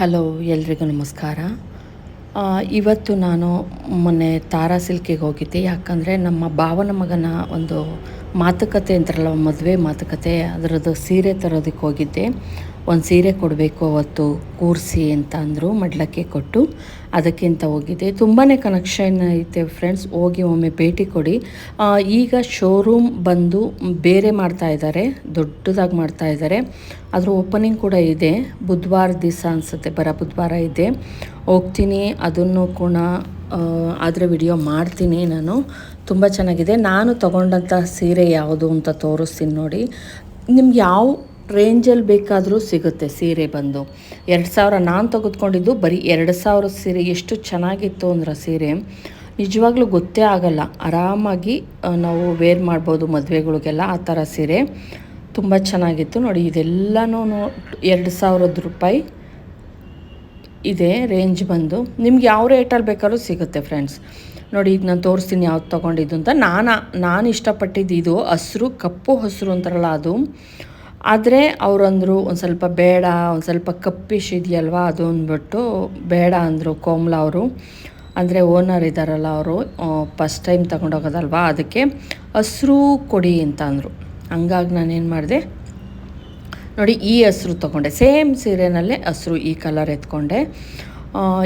Hello, ಎಲ್ರಿಗೂ ನಮಸ್ಕಾರ. ಇವತ್ತು ನಾನು ಮೊನ್ನೆ ತಾರಾ ಸಿಲ್ಕಿಗೆ ಹೋಗಿದ್ದೆ. ಯಾಕಂದರೆ ನಮ್ಮ ಭಾವನ ಮಗನ ಒಂದು ಮಾತುಕತೆ ಅಂತಾರಲ್ಲ, ಮದುವೆ ಮಾತುಕತೆ, ಅದರದ್ದು ಸೀರೆ ತರೋದಕ್ಕೆ ಹೋಗಿದ್ದೆ. ಒಂದು ಸೀರೆ ಕೊಡಬೇಕು ಅವತ್ತು, ಕೂರಿಸಿ ಅಂತ ಅಂದರು ಮಡ್ಲಕ್ಕೆ ಕೊಟ್ಟು ಅದಕ್ಕಿಂತ ಹೋಗಿದ್ದೆ. ತುಂಬಾ ಕನೆಕ್ಷನ್ ಐತೆ ಫ್ರೆಂಡ್ಸ್ ಹೋಗಿ ಒಮ್ಮೆ ಭೇಟಿ ಕೊಡಿ. ಈಗ ಶೋರೂಮ್ ಬಂದು ಬೇರೆ ಮಾಡ್ತಾ ಇದ್ದಾರೆ ದೊಡ್ಡದಾಗಿ ಮಾಡ್ತಾ ಇದ್ದಾರೆ ಅದರ ಓಪನಿಂಗ್ ಕೂಡ ಇದೆ. ಬುಧವಾರ ದಿವಸ ಅನಿಸುತ್ತೆ, ಬರ ಬುಧವಾರ ಇದೆ. ಹೋಗ್ತೀನಿ, ಅದನ್ನು ಕೂಡ ಆದರೆ ವಿಡಿಯೋ ಮಾಡ್ತೀನಿ ನಾನು. ತುಂಬ ಚೆನ್ನಾಗಿದೆ. ನಾನು ತಗೊಂಡಂಥ ಸೀರೆ ಯಾವುದು ಅಂತ ತೋರಿಸ್ತೀನಿ ನೋಡಿ. ನಿಮ್ಗೆ ಯಾವ ರೇಂಜಲ್ಲಿ ಬೇಕಾದರೂ ಸಿಗುತ್ತೆ ಸೀರೆ ಬಂದು. ಎರಡು ಸಾವಿರ ನಾನು ತೆಗೆದುಕೊಂಡಿದ್ದು, ಬರೀ ಎರಡು ಸಾವಿರ ಸೀರೆ. ಎಷ್ಟು ಚೆನ್ನಾಗಿತ್ತು ಅಂದ್ರೆ ಸೀರೆ. ನಿಜವಾಗ್ಲೂ ಗೊತ್ತೇ ಆಗಲ್ಲ. ಆರಾಮಾಗಿ ನಾವು ವೇರ್ ಮಾಡ್ಬೋದು ಮದುವೆಗಳಿಗೆಲ್ಲ ಆ ಥರ ಸೀರೆ. ತುಂಬ ಚೆನ್ನಾಗಿತ್ತು ನೋಡಿ. ಇದೆಲ್ಲನೂ ಎರಡು ಸಾವಿರದ ರೂಪಾಯಿ ಇದೆ ರೇಂಜ್ ಬಂದು. ನಿಮ್ಗೆ ಯಾವ ರೇಟಲ್ಲಿ ಬೇಕಾದ್ರೂ ಸಿಗುತ್ತೆ ಫ್ರೆಂಡ್ಸ್ ನೋಡಿ, ಈಗ ನಾನು ತೋರಿಸ್ತೀನಿ ಯಾವ್ದು ತೊಗೊಂಡಿದ್ದು ಅಂತ. ನಾನು ನಾನು ಇಷ್ಟಪಟ್ಟಿದ್ದು ಇದು ಹಸಿರು, ಕಪ್ಪು ಹಸಿರು ಅಂತಾರಲ್ಲ ಅದು. ಆದರೆ ಅವರಂದರು ಒಂದು ಸ್ವಲ್ಪ ಬೇಡ, ಒಂದು ಸ್ವಲ್ಪ ಕಪ್ಪಿಶ್ ಇದೆಯಲ್ವಾ ಅದು ಅಂದ್ಬಿಟ್ಟು ಬೇಡ ಅಂದರು ಕೋಮಲ ಅವರು. ಅಂದರೆ ಓನರ್ ಇದ್ದಾರಲ್ಲ ಅವರು ಫಸ್ಟ್ ಟೈಮ್ ತಗೊಂಡೋಗೋದಲ್ವಾ ಅದಕ್ಕೆ ಹಸ್ರು ಕೊಡಿ ಅಂತ ಅಂದರು. ಹಂಗಾಗಿ ನಾನೇನು ಮಾಡಿದೆ, ನೋಡಿ ಈ ಹಸ್ರು ತೊಗೊಂಡೆ ಸೇಮ್ ಸೀರೆನಲ್ಲೇ ಹಸ್ರು ಈ ಕಲರ್ ಎತ್ಕೊಂಡೆ.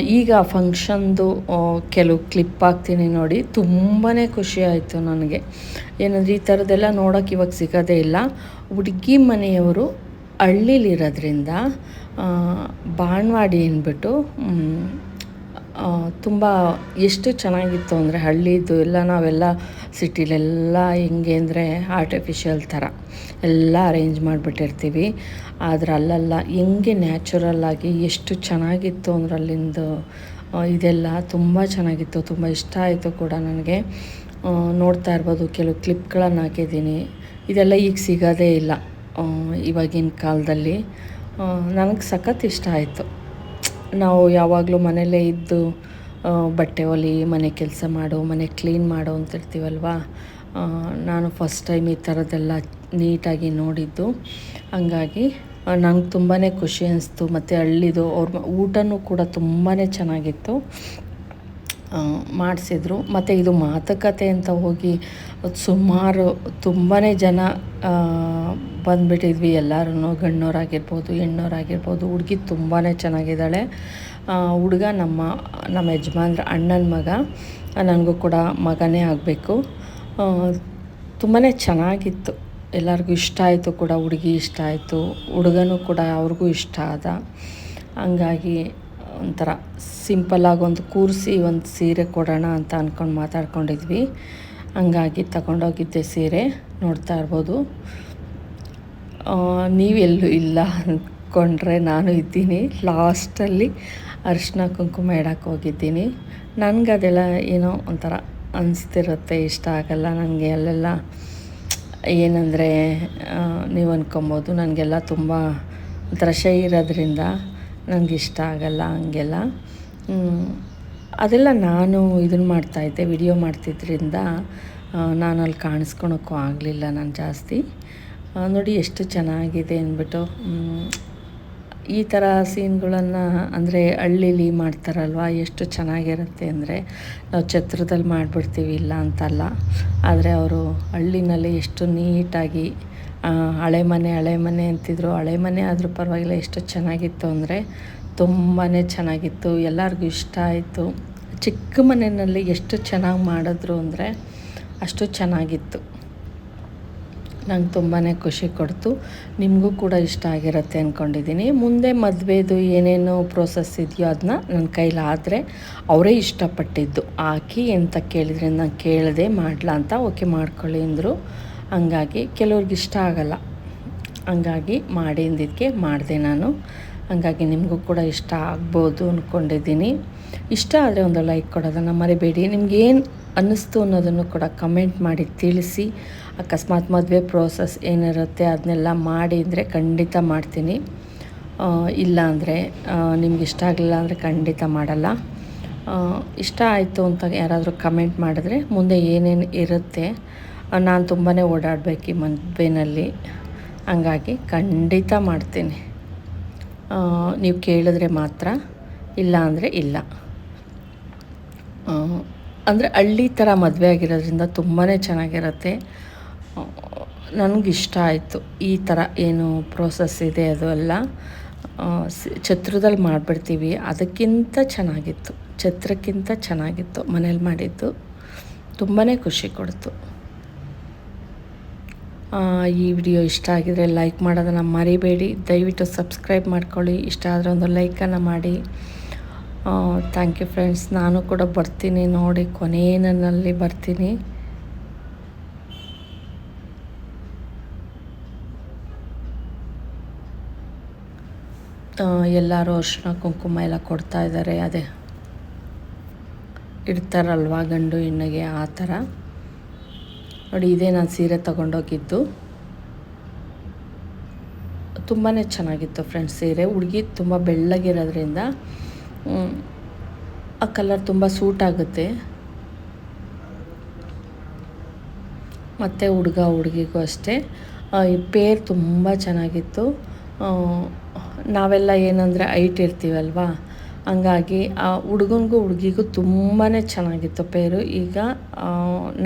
ಈಗ ಫಂಕ್ಷನ್ದು ಆ, ಕೆಲವು ಕ್ಲಿಪ್ ಹಾಕ್ತೀನಿ ನೋಡಿ. ತುಂಬಾ ಖುಷಿ ಆಯಿತು ನನಗೆ. ಏನಂದರೆ ಈ ಥರದ್ದೆಲ್ಲ ನೋಡೋಕೆ ಇವಾಗ ಸಿಗೋದೇ ಇಲ್ಲ. ಹುಡುಗಿ ಮನೆಯವರು ಹಳ್ಳಿಲಿರೋದ್ರಿಂದ ಬಾಣವಾಡಿ ಅಂದ್ಬಿಟ್ಟು ತುಂಬ ಎಷ್ಟು ಚೆನ್ನಾಗಿತ್ತು ಅಂದರೆ ಹಳ್ಳಿದು ಎಲ್ಲ ನಾವೆಲ್ಲ ಸಿಟಿಲೆಲ್ಲ ಹೆಂಗೆ ಅಂದರೆ ಆರ್ಟಿಫಿಷಿಯಲ್ ಥರ ಎಲ್ಲ ಅರೇಂಜ್ ಮಾಡಿಬಿಟ್ಟಿರ್ತೀವಿ. ಆದರೆ ಅಲ್ಲೆಲ್ಲ ಹೆಂಗೆ ನ್ಯಾಚುರಲ್ ಆಗಿ ಎಷ್ಟು ಚೆನ್ನಾಗಿತ್ತು ಅಂದ್ರೆ ಅಲ್ಲಿಂದು ಇದೆಲ್ಲ ತುಂಬ ಚೆನ್ನಾಗಿತ್ತು, ತುಂಬ ಇಷ್ಟ ಆಯಿತು ಕೂಡ ನನಗೆ. ನೋಡ್ತಾ ಇರ್ಬೋದು ಕೆಲವು ಕ್ಲಿಪ್ಗಳನ್ನು ಹಾಕಿದ್ದೀನಿ. ಇದೆಲ್ಲ ಈಗ ಸಿಗೋದೇ ಇಲ್ಲ ಇವಾಗಿನ ಕಾಲದಲ್ಲಿ. ನನಗೆ ಸಖತ್ ಇಷ್ಟ ಆಯಿತು. ನಾವು ಯಾವಾಗಲೂ ಮನೆಯಲ್ಲೇ ಇದ್ದು ಬಟ್ಟೆ ಒಲಿ, ಮನೆ ಕೆಲಸ ಮಾಡು, ಮನೆ ಕ್ಲೀನ್ ಮಾಡು ಅಂತ ಇರ್ತೀವಲ್ವಾ? ನಾನು ಫಸ್ಟ್ ಟೈಮ್ ಈ ಥರದ್ದೆಲ್ಲ ನೀಟಾಗಿ ನೋಡಿದ್ದು. ಹಂಗಾಗಿ ನಂಗೆ ತುಂಬಾ ಖುಷಿ ಅನ್ನಿಸ್ತು ಮತ್ತು ಹಳ್ಳಿದು, ಅವ್ರ ಊಟನೂ ಕೂಡ ತುಂಬಾ ಚೆನ್ನಾಗಿತ್ತು. ಮಾಡಿಸಿದ್ರು. ಮತ್ತು ಇದು ಮಾತುಕತೆ ಅಂತ ಹೋಗಿ ಸುಮಾರು ತುಂಬಾ ಜನ ಬಂದುಬಿಟ್ಟಿದ್ವಿ. ಎಲ್ಲರೂ ಗಣ್ಣವರಾಗಿರ್ಬೋದು ಹೆಣ್ಣೋರಾಗಿರ್ಬೋದು. ಹುಡುಗಿ ತುಂಬಾ ಚೆನ್ನಾಗಿದ್ದಾಳೆ. ಹುಡುಗ ನಮ್ಮ ನಮ್ಮ ಯಜಮಾನ್ರ ಅಣ್ಣನ ಮಗ. ನನಗೂ ಕೂಡ ಮಗನೇ ಆಗಬೇಕು. ತುಂಬಾ ಚೆನ್ನಾಗಿತ್ತು. ಎಲ್ಲರಿಗೂ ಇಷ್ಟ ಆಯಿತು ಕೂಡ. ಹುಡುಗಿ ಇಷ್ಟ ಆಯಿತು. ಹುಡುಗನೂ ಕೂಡ ಅವ್ರಿಗೂ ಇಷ್ಟ ಆದ. ಹಂಗಾಗಿ ಒಂಥರ ಸಿಂಪಲ್ಲಾಗಿ ಒಂದು ಕೂರಿಸಿ ಒಂದು ಸೀರೆ ಕೊಡೋಣ ಅಂತ ಅಂದ್ಕೊಂಡು ಮಾತಾಡ್ಕೊಂಡಿದ್ವಿ. ಹಂಗಾಗಿ ತಗೊಂಡೋಗಿದ್ದೆ ಸೀರೆ, ನೋಡ್ತಾ ಇರ್ಬೋದು. ನೀವೆಲ್ಲೂ ಇಲ್ಲ ಅಂದ್ಕೊಂಡ್ರೆ ನಾನು ಇದ್ದೀನಿ. ಲಾಸ್ಟಲ್ಲಿ ಅರಿಶಿನ ಕುಂಕುಮ ಇಡಕ್ಕೆ ಹೋಗಿದ್ದೀನಿ. ನನಗೆ ಅದೆಲ್ಲ ಏನೋ ಒಂಥರ ಅನಿಸ್ತಿರುತ್ತೆ, ಇಷ್ಟ ಆಗಲ್ಲ ನನಗೆ ಅಲ್ಲೆಲ್ಲ. ಏನಂದರೆ ನೀವು ಅಂದ್ಕೊಬೋದು ನನಗೆಲ್ಲ ತುಂಬ ಒಂಥರ ಶೈ ಇರೋದ್ರಿಂದ ನನಗೆ ಇಷ್ಟ ಆಗಲ್ಲ, ಹಂಗೆಲ್ಲ. ಅದೆಲ್ಲ ನಾನು ಇದನ್ನು ಮಾಡ್ತಾಯಿದ್ದೆ ವಿಡಿಯೋ ಮಾಡ್ತಿದ್ದರಿಂದ ನಾನು ಅಲ್ಲಿ ಕಾಣಿಸ್ಕೊಳಕ್ಕೂ ಆಗಲಿಲ್ಲ ನಾನು ಜಾಸ್ತಿ. ನೋಡಿ ಎಷ್ಟು ಚೆನ್ನಾಗಿದೆ ಅಂದ್ಬಿಟ್ಟು ಈ ಥರ ಸೀನ್ಗಳನ್ನು, ಅಂದರೆ ಹಳ್ಳೀಲಿ ಮಾಡ್ತಾರಲ್ವ, ಎಷ್ಟು ಚೆನ್ನಾಗಿರುತ್ತೆ ಅಂದರೆ, ನಾವು ಛತ್ರದಲ್ಲಿ ಮಾಡಿಬಿಡ್ತೀವಿ ಇಲ್ಲ ಅಂತಲ್ಲ. ಆದರೆ ಅವರು ಹಳ್ಳಿನಲ್ಲಿ ಎಷ್ಟು ನೀಟಾಗಿ ಹಳೆ ಮನೆ ಹಳೆ ಮನೆ ಅಂತಿದ್ರು. ಹಳೆ ಮನೆ ಆದರೂ ಪರವಾಗಿಲ್ಲ, ಎಷ್ಟು ಚೆನ್ನಾಗಿತ್ತು ಅಂದರೆ ತುಂಬಾ ಚೆನ್ನಾಗಿತ್ತು. ಎಲ್ಲರಿಗೂ ಇಷ್ಟ ಆಯಿತು. ಚಿಕ್ಕ ಮನೆಯಲ್ಲಿ ಎಷ್ಟು ಚೆನ್ನಾಗಿ ಮಾಡಿದ್ರು ಅಂದರೆ ಅಷ್ಟು ಚೆನ್ನಾಗಿತ್ತು. ನಂಗೆ ತುಂಬಾ ಖುಷಿ ಕೊಡ್ತು. ನಿಮಗೂ ಕೂಡ ಇಷ್ಟ ಆಗಿರುತ್ತೆ ಅಂದ್ಕೊಂಡಿದ್ದೀನಿ ಮುಂದೆ ಮದುವೆದು ಏನೇನು ಪ್ರೋಸೆಸ್ ಇದೆಯೋ ಅದನ್ನ ನನ್ನ ಕೈಲಾದರೆ ಅವರೇ ಇಷ್ಟಪಟ್ಟಿದ್ದು. ಹಾಕಿ ಎಂತ ಕೇಳಿದ್ರೆ ನಾನು ಕೇಳದೆ ಮಾಡಲಾ ಅಂತ, ಓಕೆ ಮಾಡ್ಕೊಳ್ಳಿ ಅಂದರು. ಹಂಗಾಗಿ ಕೆಲವ್ರಿಗೆ ಇಷ್ಟ ಆಗಲ್ಲ. ಹಂಗಾಗಿ ಮಾಡಿ ಅಂದಿದ್ದಕ್ಕೆ ಮಾಡಿದೆ ನಾನು. ಹಂಗಾಗಿ ನಿಮಗೂ ಕೂಡ ಇಷ್ಟ ಆಗ್ಬೋದು ಅಂದ್ಕೊಂಡಿದ್ದೀನಿ ಇಷ್ಟ ಆದರೆ ಒಂದು ಲೈಕ್ ಕೊಡೋದನ್ನು ಮರಿಬೇಡಿ. ಏನು ಅನ್ನಿಸ್ತು ಅನ್ನೋದನ್ನು ಕೂಡ ಕಮೆಂಟ್ ಮಾಡಿ ತಿಳಿಸಿ. ಅಕಸ್ಮಾತ್ ಮದುವೆ ಪ್ರೋಸೆಸ್ ಏನಿರುತ್ತೆ ಅದನ್ನೆಲ್ಲ ಮಾಡಿ ಅಂದರೆ ಖಂಡಿತ ಮಾಡ್ತೀನಿ. ಇಲ್ಲ ಅಂದರೆ ನಿಮ್ಗೆ ಇಷ್ಟ ಆಗಲಿಲ್ಲ ಅಂದರೆ ಖಂಡಿತ ಮಾಡಲ್ಲ. ಇಷ್ಟ ಆಯಿತು ಅಂತ ಯಾರಾದರೂ ಕಮೆಂಟ್ ಮಾಡಿದ್ರೆ ಮುಂದೆ ಏನೇನು ಇರುತ್ತೆ ನಾನು ತುಂಬಾ ಓಡಾಡಬೇಕು ಈ ಮದುವೆನಲ್ಲಿ. ಹಂಗಾಗಿ ಖಂಡಿತ ಮಾಡ್ತೀನಿ. ನೀವು ಕೇಳಿದ್ರೆ ಮಾತ್ರ, ಇಲ್ಲ ಅಂದರೆ ಇಲ್ಲ. ಅಂದರೆ ಹಳ್ಳಿ ಥರ ಮದುವೆ ಆಗಿರೋದ್ರಿಂದ ತುಂಬಾ ಚೆನ್ನಾಗಿರುತ್ತೆ. ನನಗಿಷ್ಟ ಆಯಿತು. ಈ ಥರ ಏನು ಪ್ರೋಸೆಸ್ ಇದೆ ಅದು ಎಲ್ಲ. ಛತ್ರದಲ್ಲಿ ಮಾಡಿಬಿಡ್ತೀವಿ. ಅದಕ್ಕಿಂತ ಚೆನ್ನಾಗಿತ್ತು. ಛತ್ರಕ್ಕಿಂತ ಚೆನ್ನಾಗಿತ್ತು. ಮನೇಲಿ ಮಾಡಿದ್ದು. ತುಂಬಾ ಖುಷಿ ಕೊಡ್ತು. ಈ ವಿಡಿಯೋ ಇಷ್ಟ ಆಗಿದರೆ ಲೈಕ್ ಮಾಡೋದನ್ನು ಮರಿಬೇಡಿ. ದಯವಿಟ್ಟು ಸಬ್ಸ್ಕ್ರೈಬ್ ಮಾಡ್ಕೊಳ್ಳಿ. ಇಷ್ಟ ಆದರೆ ಒಂದು ಲೈಕನ್ನು ಮಾಡಿ. ಥ್ಯಾಂಕ್ ಯು ಫ್ರೆಂಡ್ಸ್ ನಾನು ಕೂಡ ಬರ್ತೀನಿ ನೋಡಿ ಕೊನೆಯಲ್ಲಿ ಬರ್ತೀನಿ. ಎಲ್ಲರೂ ಅರ್ಶಿನ ಕುಂಕುಮ ಎಲ್ಲ ಕೊಡ್ತಾ ಇದ್ದಾರೆ. ಅದೇ. ಇಡ್ತಾರಲ್ವ ಗಂಡು ಹೆಣ್ಣಿಗೆ ಆ ಥರ. ನೋಡಿ, ಇದೇ ನಾನು ಸೀರೆ ತಗೊಂಡೋಗಿದ್ದು. ತುಂಬಾ ಚೆನ್ನಾಗಿತ್ತು ಫ್ರೆಂಡ್ಸ್ ಸೀರೆ. ಹುಡುಗಿ ತುಂಬ ಬೆಳ್ಳಗಿರೋದ್ರಿಂದ ಆ ಕಲರ್ ತುಂಬ ಸೂಟ್ ಆಗುತ್ತೆ. ಮತ್ತು ಹುಡುಗ ಹುಡುಗಿಗೂ ಅಷ್ಟೇ. ಈ ಪೇರ್ ತುಂಬ ಚೆನ್ನಾಗಿತ್ತು. ನಾವೆಲ್ಲ ಏನಂದರೆ ಐಟ್ ಇರ್ತೀವಲ್ವಾ? ಹಂಗಾಗಿ ಆ ಹುಡುಗನಿಗೂ ಹುಡುಗಿಗೂ ತುಂಬಾ ಚೆನ್ನಾಗಿತ್ತು ಪೇರು. ಈಗ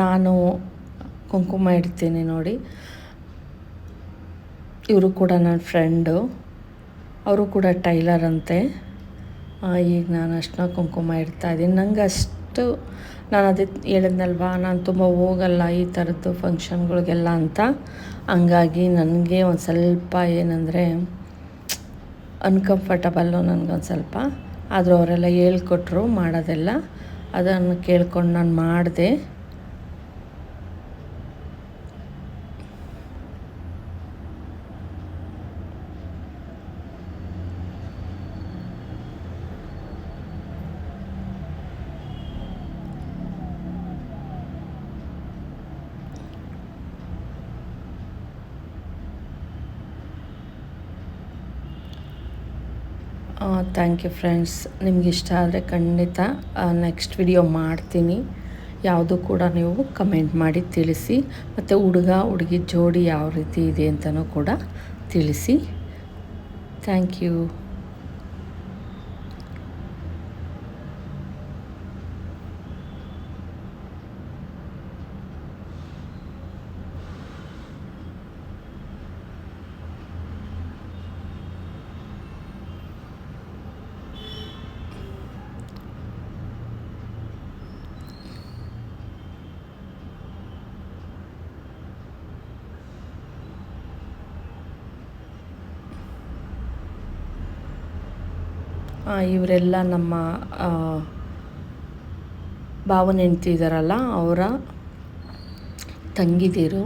ನಾನು ಕುಂಕುಮ ಇಡ್ತೀನಿ ನೋಡಿ. ಇವರು ಕೂಡ ನನ್ನ ಫ್ರೆಂಡು ಅವರು ಕೂಡ ಟೈಲರ್ ಅಂತೆ. ಈಗ ನಾನು ಅಷ್ಟನ್ನ ಕುಂಕುಮ ಇಡ್ತಾ ಇದ್ದೀನಿ. ನಂಗೆ ಅಷ್ಟು ನಾನು ಅದೇ ಹೇಳಿದ್ನಲ್ವ, ನಾನು ತುಂಬ ಹೋಗಲ್ಲ ಈ ಥರದ್ದು ಫಂಕ್ಷನ್ಗಳಿಗೆಲ್ಲ ಅಂತ. ಹಂಗಾಗಿ ನನಗೆ ಒಂದು ಸ್ವಲ್ಪ ಏನಂದರೆ ಅನ್ಕಂಫರ್ಟಬಲ್ಲು ನನಗೊಂದು ಸ್ವಲ್ಪ. ಆದರೂ ಅವರೆಲ್ಲ ಹೇಳ್ಕೊಟ್ರು, ಮಾಡೋದೆಲ್ಲ. ಅದನ್ನು ಕೇಳ್ಕೊಂಡು ನಾನು ಮಾಡಿದೆ. ಥ್ಯಾಂಕ್ ಯು ಫ್ರೆಂಡ್ಸ್ ನಿಮ್ಗೆ ಇಷ್ಟ ಆದರೆ ಖಂಡಿತ ನೆಕ್ಸ್ಟ್ ವಿಡಿಯೋ ಮಾಡ್ತೀನಿ. ಯಾವುದು ಕೂಡ ನೀವು ಕಮೆಂಟ್ ಮಾಡಿ ತಿಳಿಸಿ. ಮತ್ತು ಹುಡುಗ, ಹುಡುಗಿ ಜೋಡಿ ಯಾವ ರೀತಿ ಇದೆ ಅಂತಲೂ ಕೂಡ ತಿಳಿಸಿ. ಥ್ಯಾಂಕ್ ಯು ಇವರೆಲ್ಲ ನಮ್ಮ ಭಾವನೆ ಹೆಂಡ್ತಿ ಇದ್ದಾರಲ್ಲ ಅವರ ತಂಗಿದಿರು.